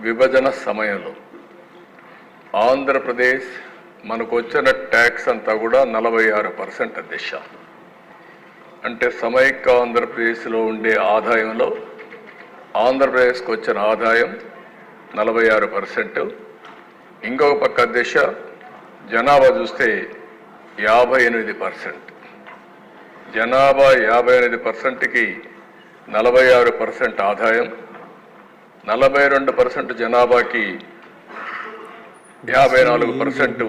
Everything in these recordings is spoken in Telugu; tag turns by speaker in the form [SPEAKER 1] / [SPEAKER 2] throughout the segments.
[SPEAKER 1] విభజన సమయంలో. ఆంధ్రప్రదేశ్ మనకు వచ్చిన ట్యాక్స్ అంతా కూడా నలభై ఆరు పర్సెంట్ దిశ. అంటే సమైక్య ఆంధ్రప్రదేశ్లో ఉండే ఆదాయంలో ఆంధ్రప్రదేశ్కి వచ్చిన ఆదాయం నలభై ఆరు పర్సెంట్. ఇంకొక పక్క దిశ జనాభా చూస్తే యాభై ఎనిమిది పర్సెంట్. జనాభా యాభై ఎనిమిది పర్సెంట్కి నలభై ఆరు పర్సెంట్ ఆదాయం. నలభై రెండు పర్సెంట్ జనాభాకి యాభై నాలుగు పర్సెంట్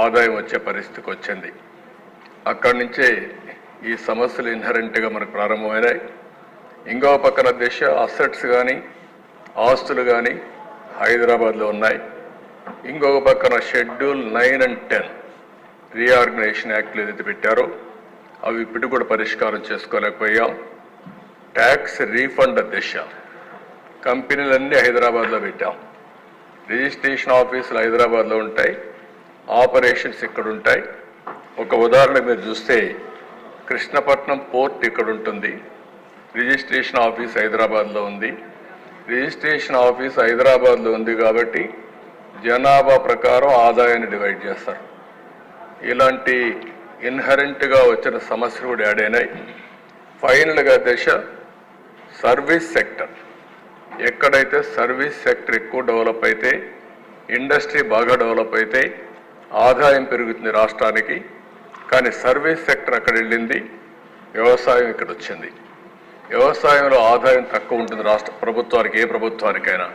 [SPEAKER 1] ఆదాయం వచ్చే పరిస్థితికి వచ్చింది. అక్కడి నుంచే ఈ సమస్యలు ఇన్హరెంట్గా మనకు ప్రారంభమైనాయి. ఇంకో పక్కన దేశ అసెట్స్ కానీ ఆస్తులు కానీ హైదరాబాద్లో ఉన్నాయి. ఇంకొక పక్కన schedule nine and ten reorganisation యాక్ట్లు ఏదైతే పెట్టారో అవి ఇప్పుడు కూడా పరిష్కారం చేసుకోలేకపోయాం. ట్యాక్స్ రీఫండ్ దిశ. కంపెనీలన్నీ హైదరాబాద్లో పెట్టాం. రిజిస్ట్రేషన్ ఆఫీసులు హైదరాబాద్లో ఉంటాయి. ఆపరేషన్స్ ఇక్కడ ఉంటాయి. ఒక ఉదాహరణ మీరు చూస్తే కృష్ణపట్నం పోర్ట్ ఇక్కడ ఉంటుంది. రిజిస్ట్రేషన్ ఆఫీస్ హైదరాబాద్లో ఉంది. రిజిస్ట్రేషన్ ఆఫీస్ హైదరాబాద్లో ఉంది కాబట్టి జనాభా ప్రకారం ఆదాయాన్ని డివైడ్ చేస్తారు. ఇలాంటి ఇన్హరెంట్గా వచ్చిన సమస్యలు కూడా యాడ్ అయినాయి. ఫైనల్గా దశ సర్వీస్ సెక్టర్. ఎక్కడైతే సర్వీస్ సెక్టర్ ఎక్కువ డెవలప్ అయితే ఇండస్ట్రీ బాగా డెవలప్ అయితే ఆదాయం పెరుగుతుంది రాష్ట్రానికి. కానీ సర్వీస్ సెక్టర్ అక్కడ వెళ్ళింది వ్యవసాయం ఇక్కడ వచ్చింది. వ్యవసాయంలో ఆదాయం తక్కువ ఉంటుంది రాష్ట్ర ప్రభుత్వానికి ఏ ప్రభుత్వానికైనా.